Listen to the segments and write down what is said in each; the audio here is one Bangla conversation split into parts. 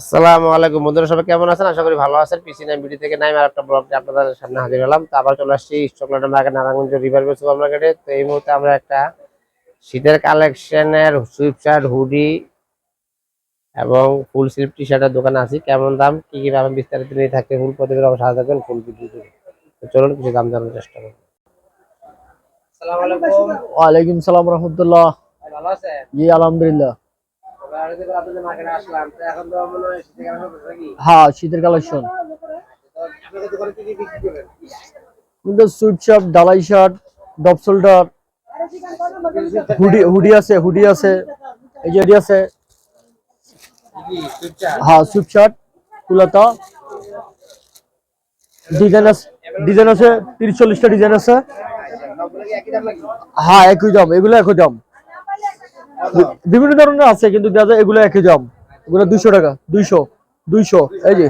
আসসালামু আলাইকুম। বন্ধুরা সবাই কেমন আছেন? আশা করি ভালো আছেন। বিডি থেকে নাইম আর একটা ব্লগ আপনাদের সামনে হাজির হলাম। তো আবার চলে আসছি চকলেটের মার্কেট নারায়ণগঞ্জ সুপার মার্কেটে তো এই মুহূর্তে আমরা একটা শীতের কালেকশনের সুইপশার্ট হুডি এবং ফুল স্লিপ টি শার্টের দোকানে আছি। কেমন দাম? কি কি দাম? বিস্তারিত নিয়ে থাকতে ফুল প্রতিবেদন আমার সাথে থাকবেন ফুল ভিডিও তো। চলুন কিছু দাম জানার চেষ্টা করুন আলাইকুম। ওয়ালাইকুম সালাম রহমতুল্লাহ। ভালো আছেন? জি আলহামদুলিল্লাহ। হয় শীতের কালেকশন সুইট শার্ট ডালাই shirt drop shoulder hoodie hoodie আছে হুডি আছে এই যে আছে। হ্যাঁ সুইট শার্ট কুলাতা ডিজাইন আছে ডিজাইন আছে তিরিশ চল্লিশটা ডিজাইন আছে। হ্যাঁ একই দাম এগুলো একই দাম। বিভিন্ন ধরনের আছে, কিন্তু দাদা এগুলো একই দাম। এগুলো দুইশো টাকা, দুইশো দুইশো, এই যে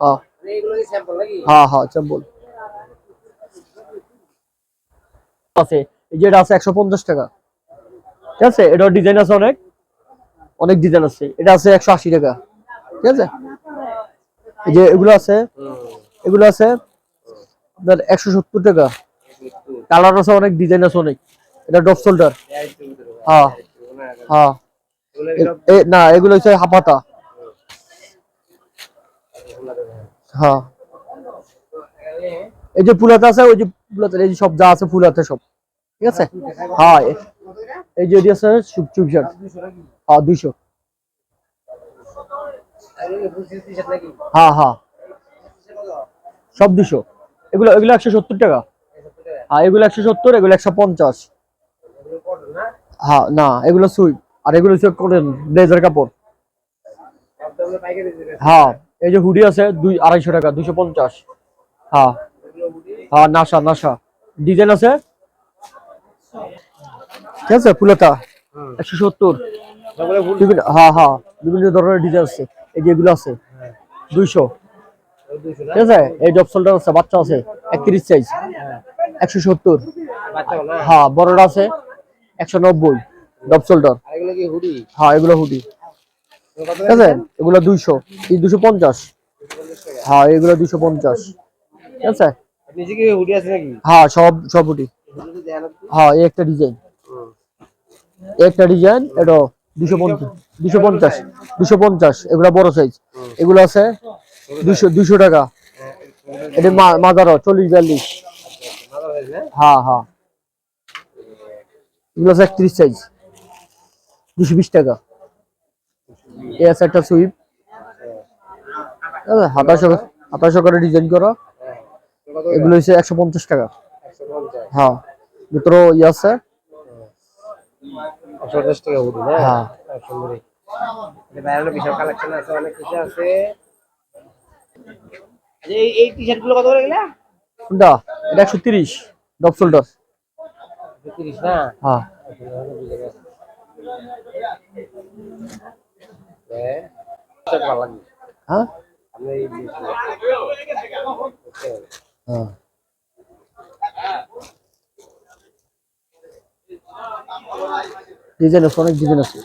হ্যাঁ। হ্যাঁ হ্যাঁ চাম্বল আছে, এই যে এটা আছে একশো পঞ্চাশ টাকা। ঠিক আছে, এটার ডিজাইন আছে অনেক। অনেক ডিজাইন আছে। এটা আছে একশো আশি টাকা। ঠিক আছে? এই যে এগুলো আছে এগুলো আছে আপনার একশো সত্তর টাকা। কালার আছে অনেক ডিজাইন আছে অনেক। এটা ডপ শোল্ডার হ্যাঁ। হ্যাঁ। না, এগুলো হচ্ছে হাপাতা। হ্যাঁ। এই যে ফুলাতে আছে, ওই যে ফুলাতে এই যে সব যা আছে ফুলাতে সব। ঠিক আছে? হ্যাঁ এই যে আছে চুপ চুপ শার্ট। হ্যাঁ দুইশো। হ্যাঁ হ্যাঁ। সব দুশো এগুলো এগুলো একশো সত্তর টাকা। হ্যাঁ এগুলো একশো সত্তর, এগুলো একশো পঞ্চাশ। হ্যাঁ না, এগুলো সুইট আর এগুলো হচ্ছে ব্লেজার কাপড়। হ্যাঁ এই যে হুডি আছে, দুই, আড়াইশো টাকা, দুইশো পঞ্চাশ। হ্যাঁ হ্যাঁ নাসা নাসা ডিজাইন আছে? ঠিক আছে ফুলতা একশো সত্তর। হ্যাঁ হ্যাঁ বিভিন্ন ধরনের ডিজাইন আছে, এই যে এগুলো আছে, দুইশো। ঠিক আছে, এই জব শোল্ডার আছে, বাচ্চা আছে, একত্রিশ সাইজ একশো সত্তর। হ্যাঁ বড়টা আছে একশো নব্বই ডব শোল্ডার। হ্যাঁ এগুলো হুডি। ঠিক আছে? এগুলো দুইশো এই দুশো পঞ্চাশ। হ্যাঁ এগুলো দুশো পঞ্চাশ। ঠিক আছে? নিচে কি হুডি আছে নাকি? হ্যাঁ সব সব হুডি। হ্যাঁ এই একটা ডিজাইন। একটা ডিজাইন এটা দুশো পঞ্চাশ দুশো পঞ্চাশ দুশো পঞ্চাশ এগুলো বড় সাইজ এগুলো আছে দুশো দুশো টাকা। এটা মা- মাদারও চল্লিশ বিয়াল্লিশ। হ্যাঁ হ্যাঁ। এগুলো আছে একত্রিশ সাইজ দুশো বিশ টাকা। এ আছে একটা সুইপ হাতাশো হাতাশো করে ডিজাইন করা। এগুলো হচ্ছে একশো পঞ্চাশ টাকা। হ্যাঁ ভিতরে ইয়ে আছে। হ্যাঁ। এটা বিশাল কালেকশন আছে অনেক কিছু আছে। আচ্ছা, এই এই টি শার্টগুলো কত করে গেলা এটা একশো তিরিশ। ডব শোল্ডার তিরিশ না? হ্যাঁ। হ্যাঁ। হ্যাঁ। হ্যাঁ ডিজাইন আছে অনেক ডিজাইন আছে